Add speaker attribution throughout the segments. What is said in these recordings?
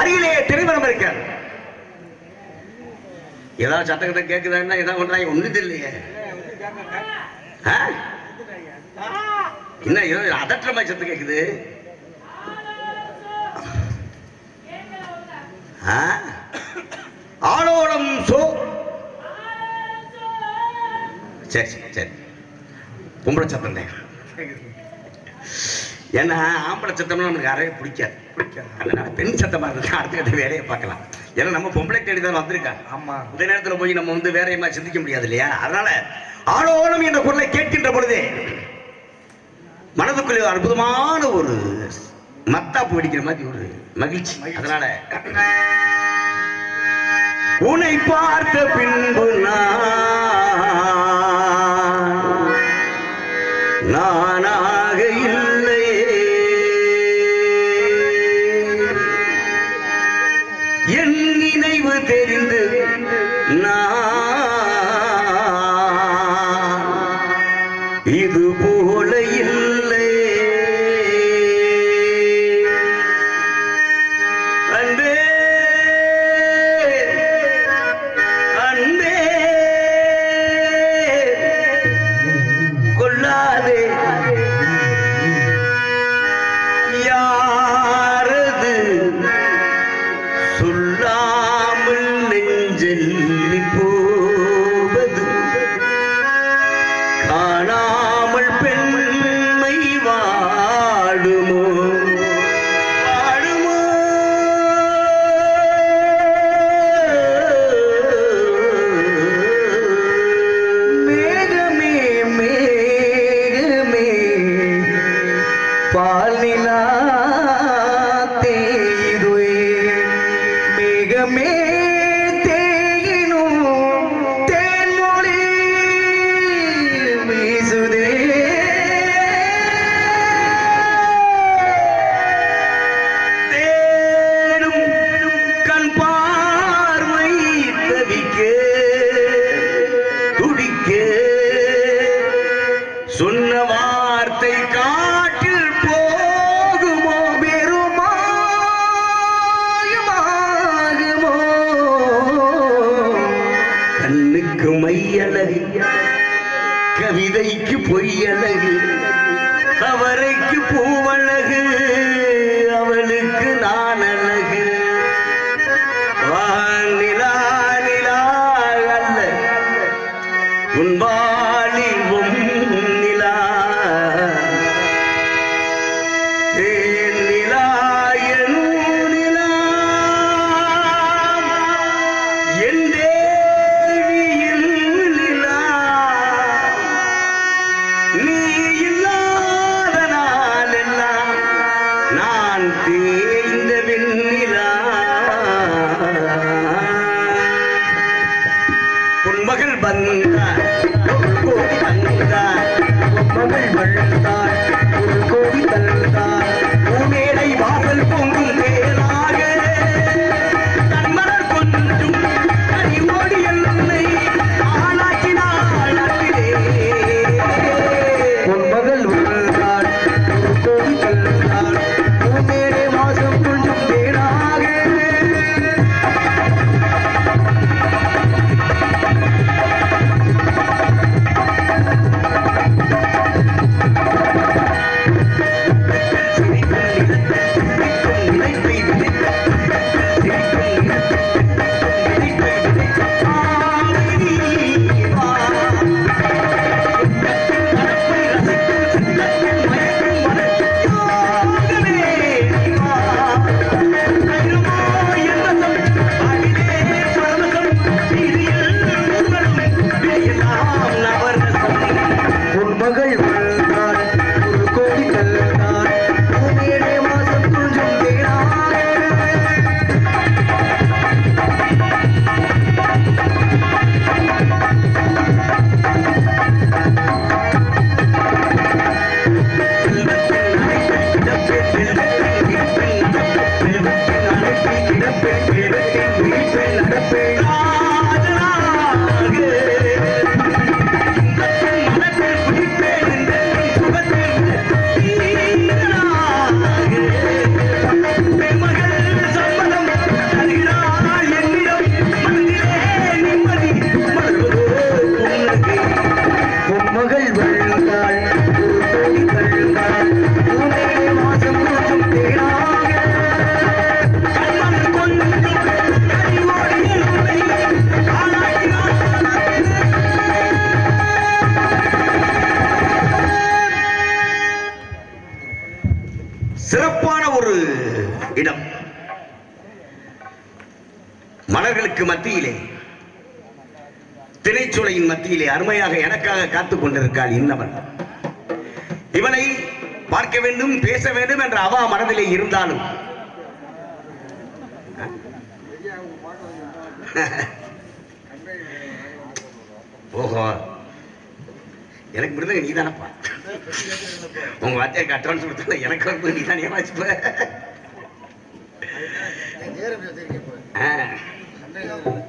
Speaker 1: அருகிலேயே திருமணம் இருக்க. ஏதாவது சத்தத்தை கேட்குதான்னா ஏதாவது ஒன்றாய் ஒன்றும் தெரியலையே. என்ன ஏதோ அதற்ற மாதிரி சத்தம் கேட்குது ஆலோலம் சோ. சரி சரி சரி. பொம்பளை சத்தம் தான் ஏன்னா ஆம்பளை சத்தம்னா நமக்கு அறவே பிடிக்காது. அதனால பெண் சத்தமா இருந்தா அடுத்த வேலையை பார்க்கலாம். ஏன்னா நம்ம பொம்பளை தேடி தான் வந்திருக்கா.
Speaker 2: ஆமா.
Speaker 1: இந்த நேரத்துல போய் நம்ம வந்து வேற எல்லாம் சிந்திக்க முடியாது இல்லையா? அதனால ஆலோலம் என்ற குரலை கேட்கின்ற பொழுதே மனதுக்குள்ளே அற்புதமான ஒரு மத்தாப்பு வெடிக்கிற மாதிரி ஒரு மகிழ்ச்சி. அதனால உன்னை பார்த்த பின்பு நான் கொள்ளாதே நீ அவர்களுக்கு மத்தியிலே திரைச்சூளையின் மத்தியிலே அருமையாக எனக்காக காத்துக் கொண்டிருக்காள் இன்னவன். இவனை பார்க்க வேண்டும் பேச வேண்டும் என்ற அவா மனதிலே இருந்தாலும் ஓஹோ எனக்கு மிருதங்க நீ தானப்பா உங்க வாத்தியாருக்கு அட்வான்ஸ் கொடுத்தா எனக்கு வந்து நீ தானே ஏமாச்சுப்ப Amen.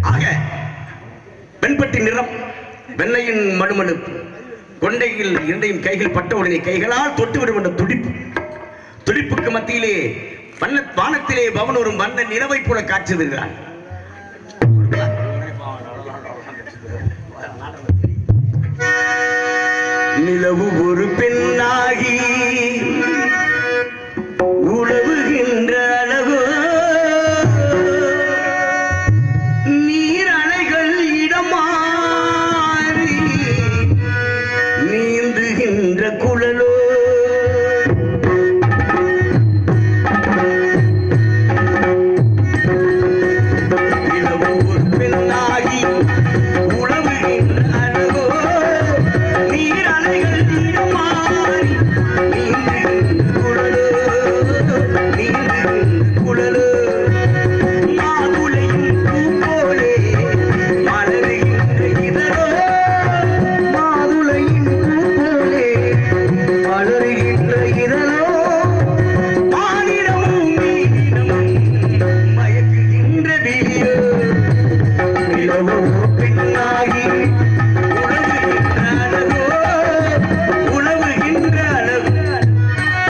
Speaker 1: ஆக வெண்பட்டி நிறம் வெள்ளையின் மனுமனு கொண்டையில் இரண்டையும் கைகள் பட்ட உடனே கைகளால் தொட்டுவிடும் என்ற துடிப்பு. துடிப்புக்கு மத்தியிலே வண்ண வானத்திலே பவன் ஒரு வண்ண நிலவை போல காட்சி நிலவு ஒரு பெண்ணாகி உழவுகின்ற